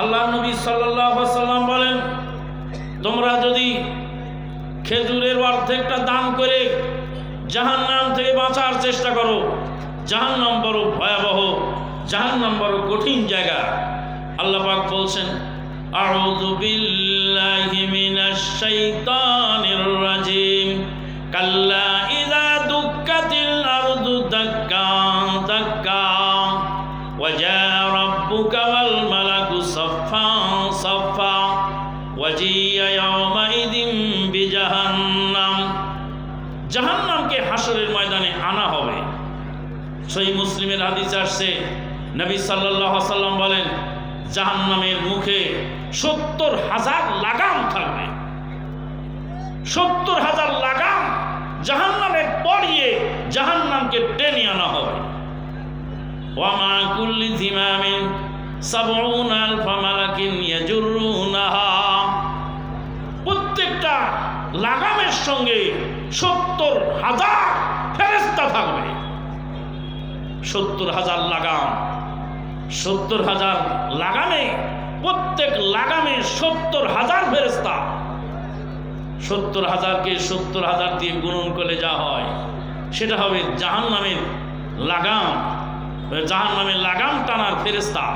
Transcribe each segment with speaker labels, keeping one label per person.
Speaker 1: আল্লাহ নবী সাল্লাম বলেন, তোমরা যদি খেজুরের অর্ধেকটা দান করে জাহান নাম থেকে বাঁচার চেষ্টা করো, জাহান্নাম বড় ভয়াবহ, জাহান্নাম বড় কঠিন জায়গা। আল্লাহ পাক বলছেন, আউযু মিনাশ শাইতানির রাজিম, কাল্লা ময়দানে আনা হবে। সেই মুসলিমের হাদিস আসছে, নবী সাল্লাহ সাল্লাম বলেন, জাহান্নামের মুখে সত্তর হাজার লাগাম থাকবে। সত্তর হাজার লাগাম জাহান্নামে পড়িয়ে জাহান্নামকে টেনে আনা হবে। প্রত্যেকটা লাগামের সঙ্গে সত্তর হাজার ফেরেস্তা থাকবে। সত্তর হাজার লাগাম, সত্তর হাজার লাগামে, প্রত্যেক লাগামে সত্তর হাজার ফেরেস্তা সত্তর হাজারকে সত্তর হাজার দিয়ে গুণন করলে যা হয়, সেটা হবে জাহান নামের লাগাম জাহান নামের লাগাম টানার ফেরেস্তা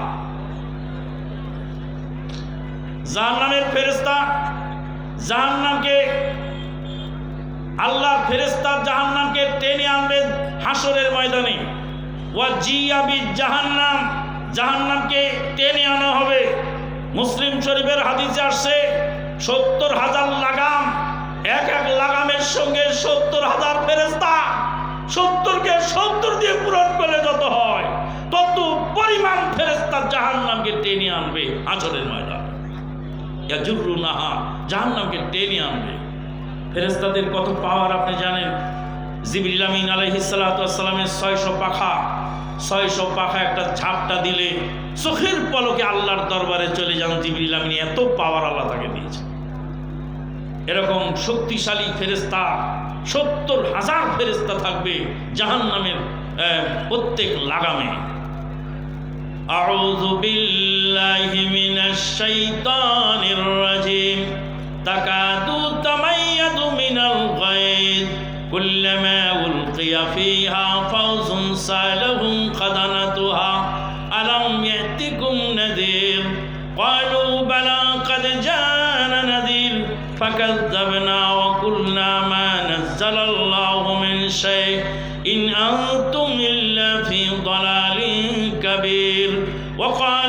Speaker 1: জাহান নামের ফেরেস্তা জাহান নামকে আল্লাহ ফেরেস্তা জাহান্নামকে টেনে আনবে হাসরের ময়দানে। ওয়া জিয়াবি জাহান্নাম, জাহান্নামকে টেনে আনা হবে। মুসলিম শরীফের হাদিসে আসছে, সত্তর হাজার লাগাম, এক এক লাগামের সঙ্গে সত্তর হাজার ফেরেস্তা সত্তরকে সত্তর দিয়ে পূরণ করলে যত হয়, তত পরিমাণ ফেরেস্তা জাহান্নামকে টেনে আনবে আচরের ময়দান। জাহান্নামকে টেনে আনবে। ফেরেস্তাদের কত পাওয়ার আপনি জানেন জিবরিল আমিন আলাইহিসালামের ছয়শো পাখা ছয়শো পাখা একটা ঝাপটা দিলে চোখের পলকে আল্লাহর দরবারে চলে যান জিবরিল আমিন এত পাওয়ার আল্লাহ তাকে দিয়েছে এরকম শক্তিশালী ফেরেস্তা সত্তর হাজার ফেরেস্তা থাকবে জাহান নামের প্রত্যেক লাগামে أعوذ بالله من الشيطان الرجيم تكاد ألقي فيها فوز سألهم خزنتها. ألم يأتكم نذير؟ قالوا بلى قد جاءنا نذير. فكذبنا وقلنا ما نزل الله من شيء. إن أنتم إلا في ضلال كبير. وقالوا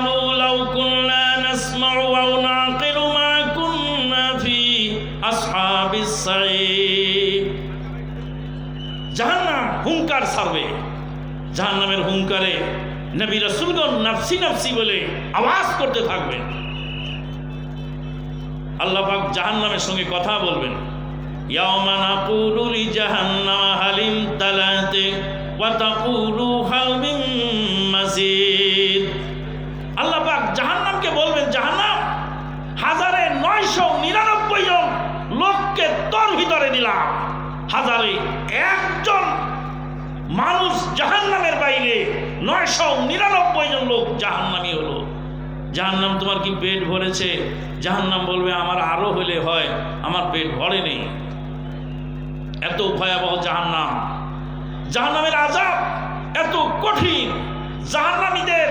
Speaker 1: হুঙ্কার ছাড়বে। জাহান্নামের হুঙ্কারে নবী রসুলগণ নাফসি নাফসি বলে আওয়াজ করতে থাকবেন। আল্লাহ পাক জাহান্নামের সঙ্গে কথা বলবেন। ইয়াওমা নাকুলু হালিম তালাতে ওয়া তাকুলু হাল মিন মাজিদ আল্লাহ পাক জাহান্নামকে বলবেন, জাহান্নাম, হাজারে নয়শো নিরানব্বই জন লোককে তোর ভিতরে দিলাম হাজারে একজন মানুষ জাহান্নামের বাইরে। নয়শো নিরানব্বই জন লোক জাহান্নামি হলো। জাহান্নাম তোমার কি পেট ভরেছে? জাহান্নাম বলবে, আমার আরও হলে হয়, আমার পেট ভরেনি এত ভয়াবহ জাহান্নাম। জাহান্নামের আজাব এত কঠিন। জাহান্নামীদের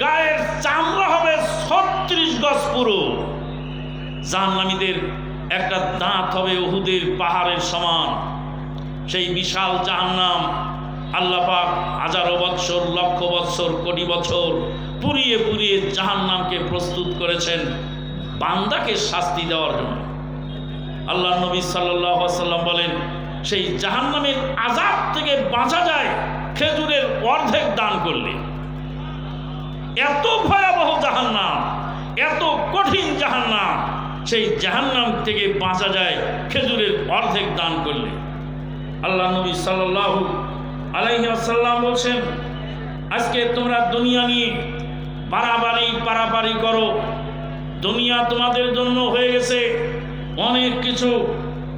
Speaker 1: গায়ের চামড়া হবে ছত্রিশ গজ পুরো। জাহান্নামীদের একটা দাঁত হবে উহুদের পাহাড়ের সমান। সেই বিশাল জাহান্নাম আল্লাহ পাক হাজারো বৎসর, লক্ষ বৎসর, কোটি বছর পুড়িয়ে পুড়িয়ে জাহান্নামকে প্রস্তুত করেছেন, বান্দাকে শাস্তি দেওয়ার জন্য। আল্লাহ নবী সাল্লাম বলেন, সেই জাহান্নামের আজাব থেকে বাঁচা যায় খেজুরের অর্ধেক দান করলে। এত ভয়াবহ জাহান্নাম, এত কঠিন জাহান্নাম, সেই জাহান্নাম থেকে বাঁচা যায় খেজুরের অর্ধেক দান করলে। আল্লাহ নবী সাল্লাহ আলাইসাল্লাম বলছেন, আজকে তোমরা দুনিয়া নিয়ে বাড়াবাড়ি, পারাপারি করো। দুনিয়া তোমাদের জন্য হয়ে গেছে। অনেক কিছু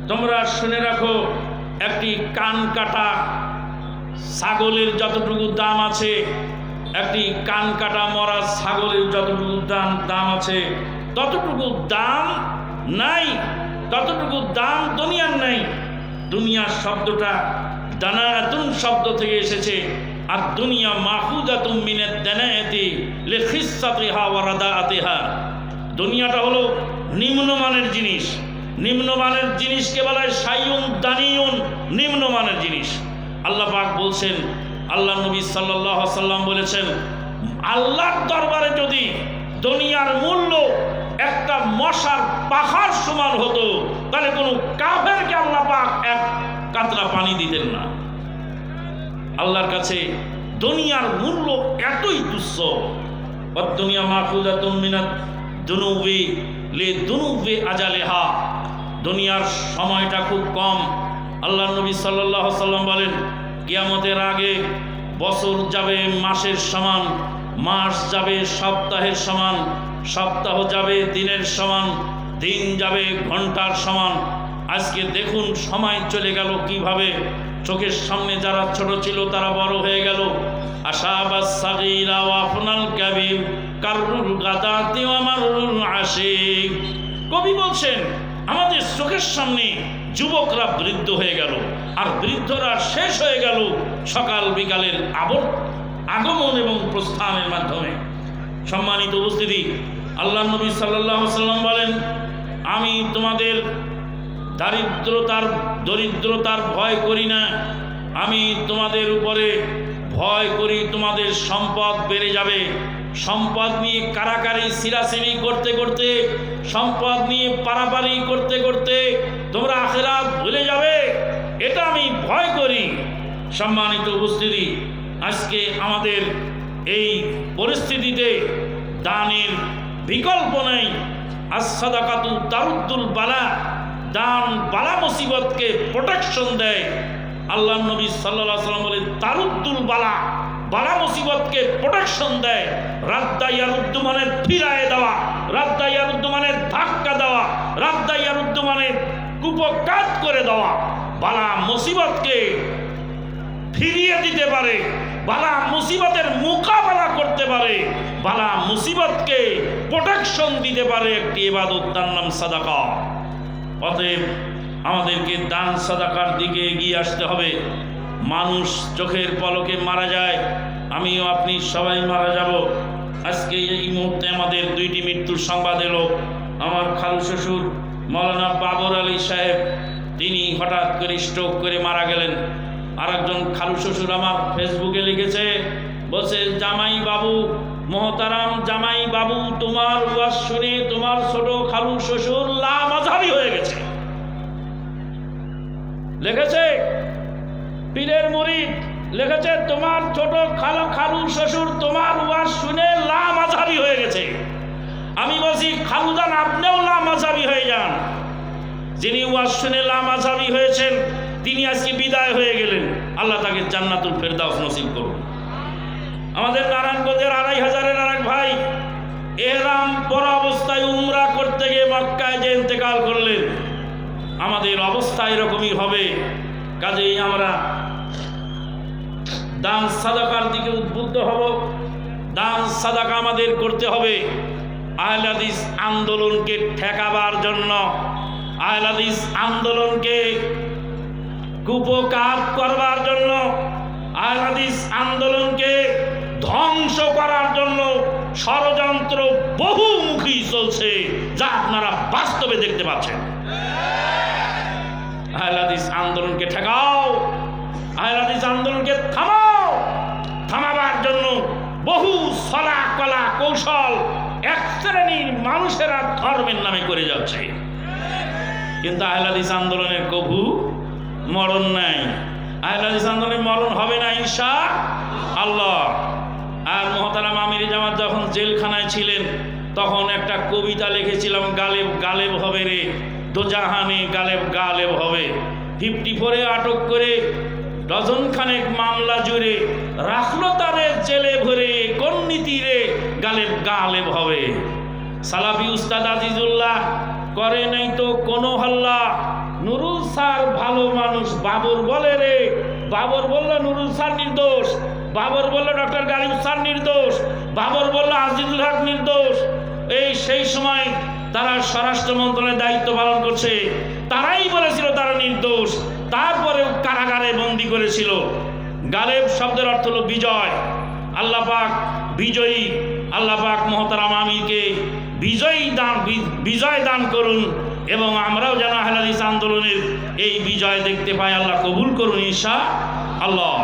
Speaker 1: তোমরা শুনে রাখো। একটি কান কাটা ছাগলের যতটুকু দাম আছে, একটি কান কাটা মরা ছাগলের যতটুকু দাম দাম আছে, ততটুকু দাম নাই, ততটুকু দাম দুনিয়ার নাই। দুনিয়ার শব্দটা দানাতুন শব্দ থেকে এসেছে আর দুনিয়া মাহুদাতুম মিনাত দানায়াতি লিখিসাতিহা ওয়া রাদাআতিহা। দুনিয়াটা হলো নিম্নমানের জিনিস। নিম্নমানের জিনিসকে বলা হয় সাইউন দানিউন, নিম্নমানের জিনিস। আল্লাহ পাক বলছেন, আল্লাহ নবী সাল্লাহ সাল্লাম বলেছেন, আল্লাহর দরবারে যদি দুনিয়ার মূল্য একটা মশার পাখার সমান হতো, তাহলে কোনো কাফেরকে আল্লাহ পাক এক কাতরা পানি দিতেন না। আল্লাহর কাছে দুনিয়ার মূল্য এতই তুচ্ছ দুনিয়া মাহফুজাতুম মিনাত দুনুবি লে দুনুবে আজালেহা দুনিয়ার সময়টা খুব কম আল্লাহ নবী সাল্লাহ সাল্লাম বলেন, কিয়ামতের আগে বছর যাবে মাসের সমান, মাস যাবে সপ্তাহের সমান সপ্তাহ যাবে, দিনের সমান, দিন যাবে, ঘণ্টার সমান। আজকে দেখুন সময় চলে গেল কীভাবে। চোখের সামনে যারা ছোট ছিল তারা বড় হয়ে গেল। কবি বলছেন, আমাদের চোখের সামনে যুবকরা বৃদ্ধ হয়ে গেল আর বৃদ্ধরা শেষ হয়ে গেল সকাল বিকালের আবর, আগমন এবং প্রস্থানের মাধ্যমে। সম্মানিত উপস্থিতি আল্লাহ নবী সাল্লাহ সাল্লাম বলেন, আমি তোমাদের দারিদ্রতার, দরিদ্রতার ভয় করি না। আমি তোমাদের উপরে ভয় করি, তোমাদের সম্পদ বেড়ে যাবে। সম্পদ নিয়ে কারাকারি সিরাসিরি করতে করতে, সম্পদ নিয়ে পারাপারি করতে করতে তোমরা আখেরাত ভুলে যাবে। এটা আমি ভয় করি। সম্মানিত উপস্থিতি, আজকে আমাদের এই পরিস্থিতিতে দানের বিকল্প নেই। আসাদাকাতু তারুদ্দুল বালা, দান বালা মুসিবতকে প্রোটেকশন দেয়। আল্লাহ নবী সাল্লাহ সাল্লাম বলে তারুদ্দুল বালা বালা মুসিবতকে প্রোটেকশন দেয়। রাদ্দাইয়ারুদ্দু মানে ফিরায় দেওয়া রাদ্দাইয়ারুদ্দু মানে ধাক্কা দেওয়া রাদ্দাইয়ারুদ্দু মানে কুপকাত করে দেওয়া, বালা মুসিবতকে ফিরিয়ে দিতে পারে। বালা মুসিবতের মোকাবেলা করতে পারে, বালা মুসিবতকে প্রোটেকশন দিতে পারে একটি এবাদত তার নাম সাদাকা। অতএব আমাদেরকে দান সাদাকার দিকে এগিয়ে আসতে হবে। মানুষ চোখের পলকে মারা যায়, আমিও আপনি সবাই মারা যাব। আজকে এই মুহূর্তে আমাদের দুইটি মৃত্যুর সংবাদ এলো। আমার খালু শ্বশুর, মৌলানা বাবর আলী সাহেব, তিনি হঠাৎ করে স্ট্রোক করে মারা গেলেন। আরেকজন খালু শ্বশুর আমার ফেসবুকে লিখেছে, বলছে, জামাই বাবু, মহতারাম জামাই বাবু, তোমার ওয়াজ শুনে তোমার ছোট খালু শ্বশুর লামাঝাবি হয়ে গেছে। লিখেছে, পীরের মুরিদ, লিখেছে, তোমার ছোট খালো খালু শ্বশুর তোমার ওয়াজ শুনে লামাঝাবি হয়ে গেছে। আমি বলছি, খালুদান, আপনিও লামাঝাবি হয়ে যান। যিনি ওয়াজ শুনে লামাঝাবি হয়েছেন তিনি আজকে বিদায় হয়ে গেলেন। আল্লাহ তাকে জান্নাতুল ফেরদাউস নসিব করুন। আমাদের নারায়ণগঞ্জের আড়াই হাজারের আর এক ভাই, এহরাম পর অবস্থায় উমরা করতে গিয়ে মক্কায় যে ইন্তেকাল করলেন, আমাদের অবস্থা এরকমই হবে। কাজেই আমরা দান সাদাকার দিকে উদ্বুদ্ধ হব। দান সাদাকা আমাদের করতে হবে। আহলাদিস আন্দোলনকে ঠেকাবার জন্য আহলাদিস আন্দোলনকে কুপকাত করবার জন্য, আহলাদিস আন্দোলনকে ধ্বংস করার জন্য ষড়যন্ত্র বহুমুখী চলছে, যা আপনারা বাস্তবে দেখতে পাচ্ছেন। আহলাদিস আন্দোলনকে ঠেকাও, আহলাদিস আন্দোলনকে থামাও, থামাবার জন্য বহু সলা কলা কৌশল এক শ্রেণির মানুষেরা ধর্মের নামে করে যাচ্ছে। কিন্তু আহলাদিস আন্দোলনের কভু মরণ নাই। আহলাদিস মরণ হবে না ঈশা আল্লাহ। আর মহতারাম আমির জামাত যখন জেলখানায় ছিলেন, তখন একটা কবিতা লিখেছিলাম, গালেব গালেব হবে রে, দোজাহানে গালেব গালেব হবে। ফিফটি ফোরে আটক করে ডজন খানেক মামলা জুড়ে রাখল তারে জেলে ভরে, কোন নীতিরে গালেব গালেব হবে। সালাফি উস্তাদ আজিজুল্লাহ, করে নাই তো কোনো হল্লা। নুরুল স্যার ভালো মানুষ, বাবর বলে রে। বাবর বলল নুরুল স্যার নির্দোষ। বাবর বলল ডক্টর গালিব স্যার নির্দোষ। বাবর বলল আজিজুল হক নির্দোষ। এই সেই সময় তারা স্বরাষ্ট্র মন্ত্রণালয়ের দায়িত্ব পালন করছে। তারাই বলেছিল তারা নির্দোষ। তারপরেও কারাগারে বন্দি করেছিল। গালেব শব্দের অর্থ হলো বিজয়। আল্লাহ পাক বিজয়ী, আল্লাহ পাক মহতারাম আমিরকে বিজয়ী দান বিজয় দান করুন। এবং আমরাও যেন আহলাদিস আন্দোলনের এই বিজয় দেখতে পাই আল্লাহ কবুল করুন ঈশা আল্লাহ।